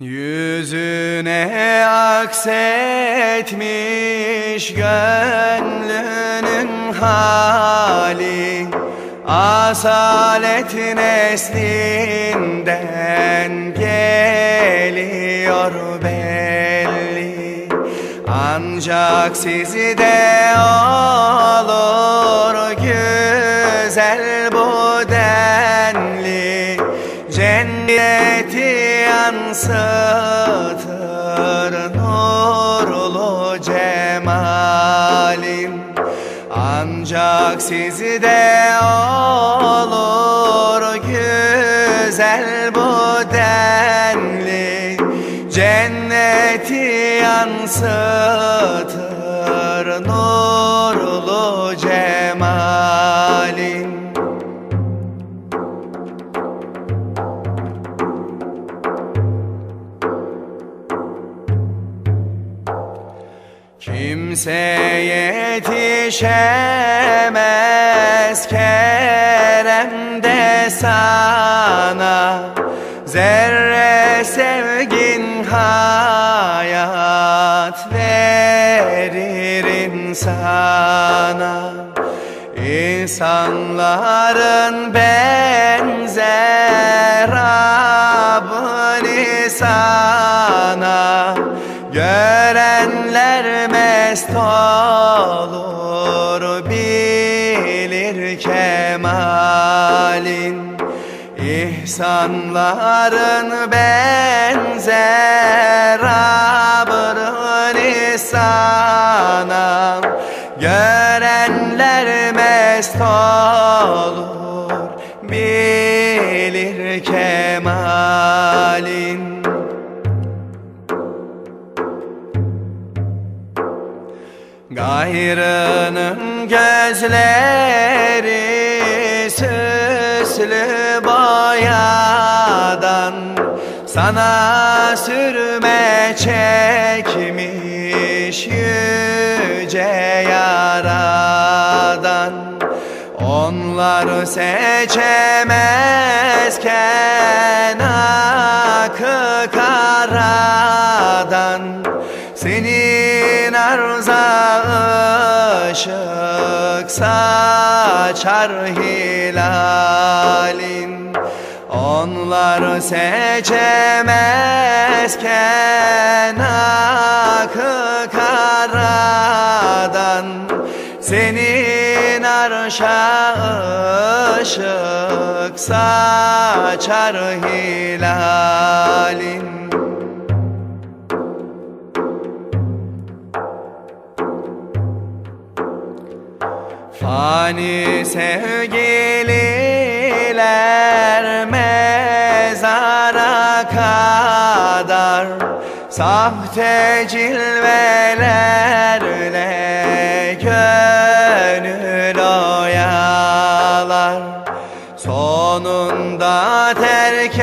Yüzüne aksetmiş gönlünün hali Asalet neslinden geliyor belli. Ancak sizde olur güzel bu denli. Cenneti yansıtır nurlu cemalin Ancak sizde olur güzel bu denli. Cenneti yansıtır Kimse yetişemez Kerem'de sana. Zerre sevgin hayat verir insana İnsanların benzer Rabbini sana Mest olur bilir kemalin. İhsanların benzer Gayrının gözleri süslü boyadan Sana sürme çekmiş yüce yaradan. Onlar seçemezken akı karadan senin arza ışık saçar hilalin. Onlar seçemezken akı karadan. Senin arşa ışık saçar hilalin Fani sevgililer mezara kadar Sahte cilvelerle gönül oyalar. Sonunda terk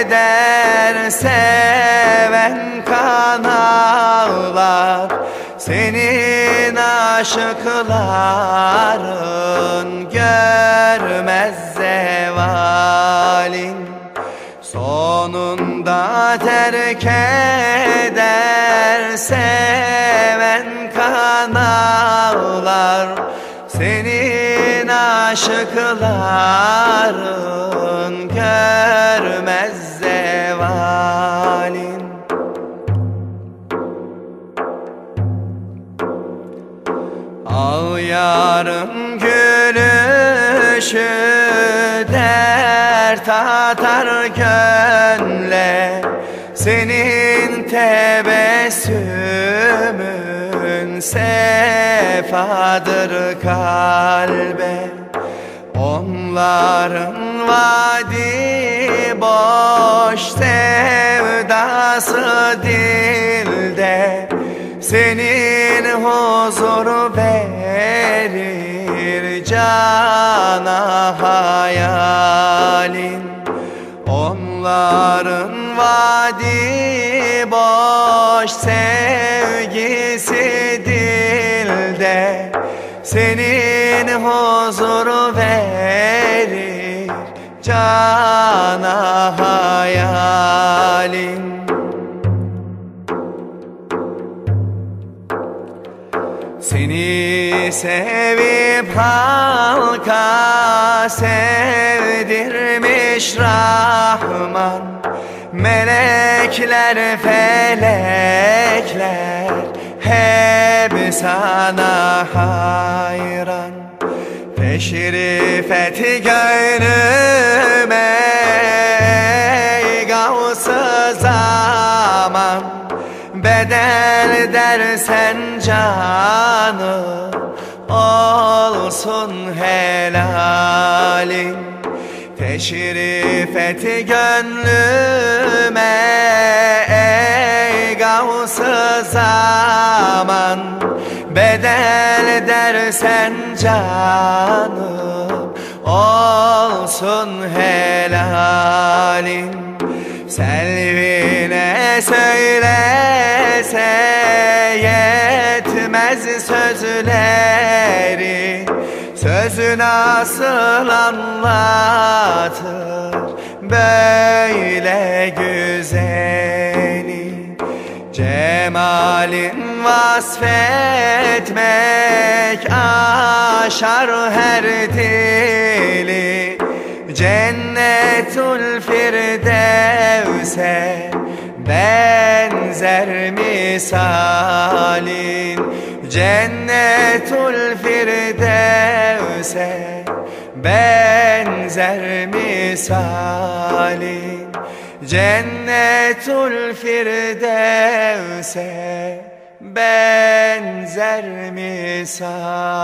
eder seven kan aşıkların görmez zevalin. Sonunda terk eder seven kan ağlar Senin aşıkların görmez zevalin yarım gülüşü dert atar gönle Senin tebessümün sefadır kalbe. Onların vadi boş sevdası dilde. Senin huzur verir cana hayalin. Onların vadi boş sevgisi dilde. Senin huzur verir Seni sevip halka sevdirmiş Rahman. Melekler felekler hep sana hayran. Teşrif et gönlüme ey gavs-ı zaman Bedel dersen canım olsun helalin. Teşrif et gönlüme ey gavs-ı zaman Bedel dersen canım olsun helalin. Selvine söylese yetmez sözleri Sözü nasıl anlatır böyle güzeli. Cemalin vasfetmek aşar her dili. Cennetül Firdevs'e benzer misalin Cennetül Firdevs'e benzer misalin Cennetül Firdevs'e benzer misali